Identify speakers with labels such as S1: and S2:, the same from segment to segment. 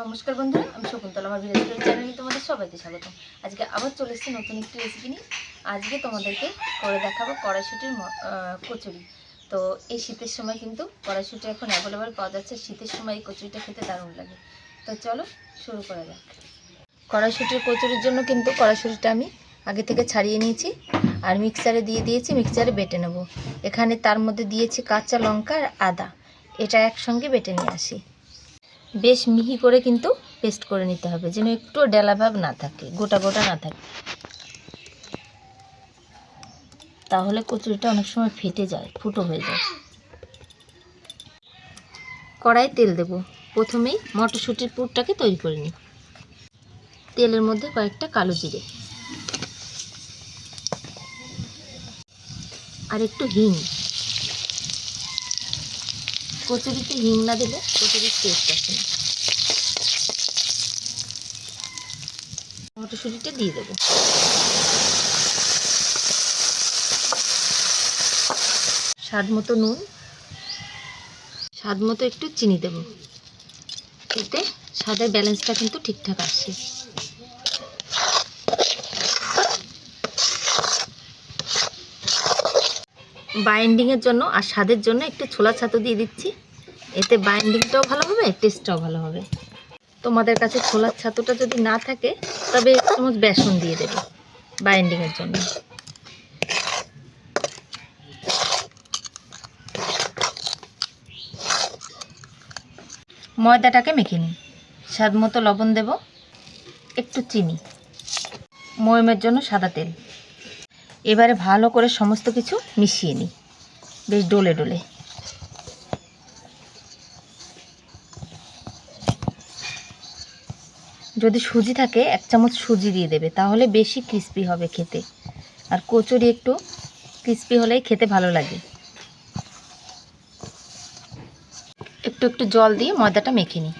S1: নমস্কার বন্ধুরা, আমি শকুন্তলা আমার ভিলেজ চ্যানেলে তোমাদের সবাইকে স্বাগত। আজকে আবার চলে এসেছি নতুন একটি রেসিপি নিয়ে। আজকে তোমাদেরকে করে দেখাবো কড়াইশুটির কচুরি। তো এই শীতের সময় কিন্তু কড়াইশুটি এখন অ্যাভেলেবেল পাওয়া যাচ্ছে। শীতের সময় এই কচুরিটা খেতে দারুণ লাগে। তো চলো শুরু করা যাক। কড়াইশুটির কচুরির জন্য কিন্তু কড়াইশুটিটা আমি আগে থেকে ছাড়িয়ে নিয়েছি আর মিক্সারে দিয়ে দিয়েছি মিক্সারে বেটে নেব। এখানে তার মধ্যে দিয়েছি কাঁচা লঙ্কা আর আদা। এটা একসঙ্গে বেটে নিয়ে আসি। বেশ মিহি করে কিন্তু পেস্ট করে নিতে হবে, যেন একটু ডেলা ভাব না থাকে, গোটা গোটা না থাকে। তাহলে কচুরিটা অনেক সময় ফেটে যায়, ফুটো হয়ে যায়। কড়াই তেল দেব। প্রথমেই মটরশুঁটির পুরটাকে তৈরি করে নিই। তেলের মধ্যে কয়েকটা কালো জিরে। আর একটু হিং। কচুরিতে হিং না দিলে কচুরির টেস্ট আসে না। মটরশুঁটিটা দিয়ে দেবো। স্বাদ মতো নুন। স্বাদ মতো একটু চিনি দেবো। এতে স্বাদের ব্যালেন্সটা কিন্তু ঠিকঠাক আসছে বাইন্ডিংয়ের জন্য আর স্বাদের জন্য একটু ছোলা ছাতু দিয়ে দিচ্ছি। এতে বাইন্ডিংটাও ভালো হবে টেস্টটাও ভালো হবে। তোমাদের কাছে ছোলার ছাতুটা যদি না থাকে, তবে এক চামচ বেসন দিয়ে দেবে বাইন্ডিংয়ের জন্য। ময়দাটাকে মেখে নিই। স্বাদ মতো লবণ দেব, একটু চিনি। ময়মের জন্য সাদা তেল। এবারে ভালো করে সমস্ত কিছু মিশিয়ে নিই। বেশ ডোলে ডোলে। যদি সুজি থাকে, এক চামচ সুজি দিয়ে দেবে, তাহলে বেশি ক্রিস্পি হবে খেতে। আর কচুরি একটু ক্রিস্পি হলেই খেতে ভালো লাগে। একটু একটু জল দিয়ে ময়দাটা মেখে নিই।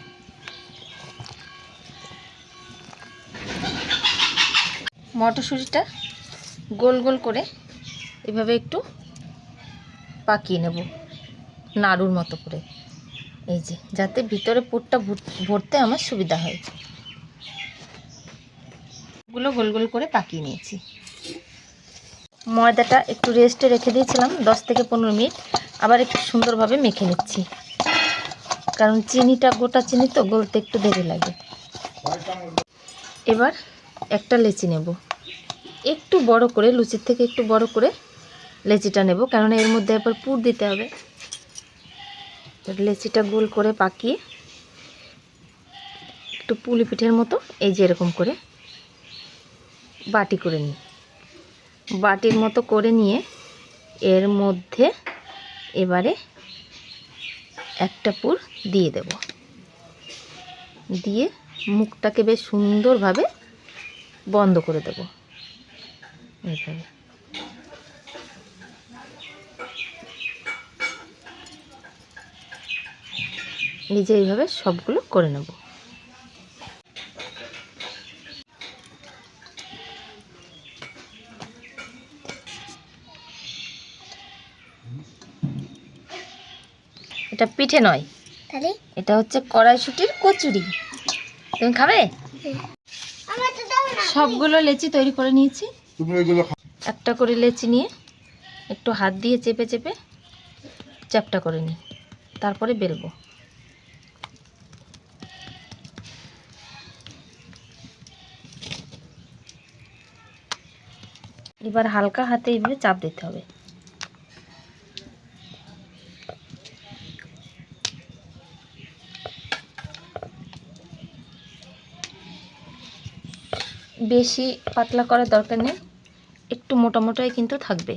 S1: মটরশুঁটিটা গোল গোল করে এভাবে একটু পাকিয়ে নেব, নাড়ুর মতো করে। এই যে, যাতে ভিতরে পুরটা ভুর- ভরতে আমার সুবিধা হয়। গুলো গোল গোল করে পাকিয়ে নিয়েছি। ময়দাটা একটু রেস্টে রেখে দিয়েছিলাম, দশ থেকে পনেরো মিনিট। আবার একটু সুন্দরভাবে মেখে নিচ্ছি। কারণ চিনিটা, গোটা চিনি তো গলতে একটু দেরি লাগে। এবার একটা লেচি নেব। একটু বড় করে, লুচির থেকে একটু বড় করে লেচিটা নেব। কারণ এর মধ্যে আবার পুর দিতে হবে। লেচিটা গোল করে পাকিয়ে একটু পুলি পিঠের মতো এই যে এরকম করে বাটি করে নিই। বাটির মতো করে নিয়ে এর মধ্যে এবারে একটা পুর দিয়ে দেব। দিয়ে মুখটাকে বেশ সুন্দরভাবে বন্ধ করে দেব। এইভাবে নিজে এইভাবে সবগুলো করে নেব। এটা পিঠে নয়। এটা হচ্ছে কড়াইশুটির কচুরি। তুমি খাবে?
S2: না
S1: সবগুলো লেচি তৈরি করে নিয়েছি। একটা করে লেচি নিয়ে একটু হাত দিয়ে চেপে চেপে চ্যাপটা করে নিই। তারপরে বেলবো। এবার হালকা হাতে এইভাবে চাপ দিতে হবে। বেশি পাতলা করার দরকার নেই। একটু মোটা মোটাই কিন্তু থাকবে।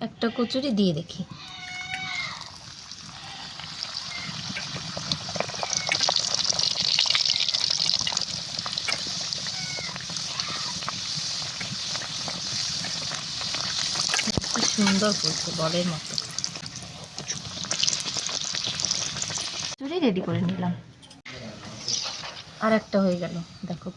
S1: একটা কচুরি দিয়ে দেখি। সুন্দর ফুলছে বলের মতো। কচুরি রেডি করে নিলাম। আর একটা হয়ে গেল, দেখো।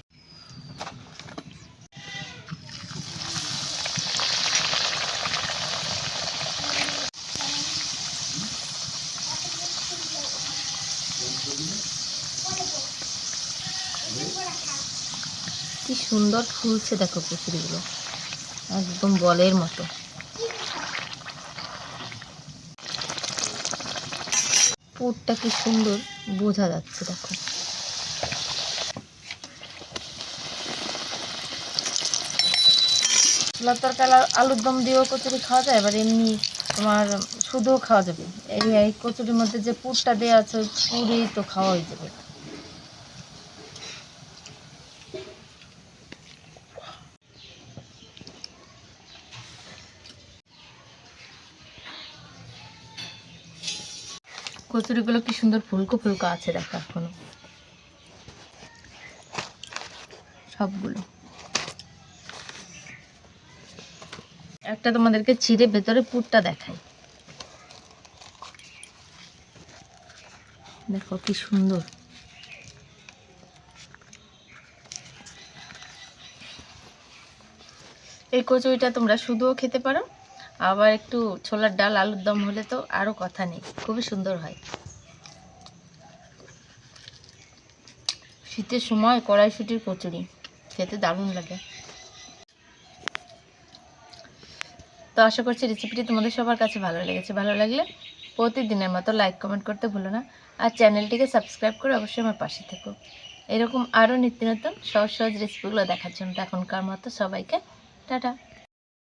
S1: কি সুন্দর ফুলছে দেখো কচুরিগুলো একদম বলের মতো। পুরটা কি সুন্দর বোঝা যাচ্ছে, দেখো। ছোলার তরকারি আলুর দম দিয়েও কচুরি খাওয়া যায় এবার এমনি তোমার শুধুও খাওয়া যাবে। এই কচুরির মধ্যে যে পুরটা দেওয়া আছে পুরেই তো খাওয়া হয়ে যাবে। কচুরিগুলো কি সুন্দর ফুলকো ফুলকো আছে দেখো এখনও। সবগুলো। একটা তোমাদেরকে চিড়ে ভেতরে পুরটা দেখাই। দেখো কি সুন্দর। এই কচুরিটা তোমরা শুধুও খেতে পারো আবার একটু ছোলার ডাল, আলুর দম হলে তো আরও কথা নেই। খুবই সুন্দর হয়। শীতের সময় কড়াইশুটির কচুরি, খেতে দারুণ লাগে। তো আশা করছি রেসিপিটি তোমাদের সবার কাছে ভালো লেগেছে। ভালো লাগলে প্রতিদিনের মতো লাইক কমেন্ট করতে ভুলো না। আর চ্যানেলটিকে সাবস্ক্রাইব করে অবশ্যই আমার পাশে থেকো। এরকম আরও নিত্য নতুন সহজ সহজ রেসিপিগুলো দেখার জন্য এখনকার মতো সবাইকে টাটা।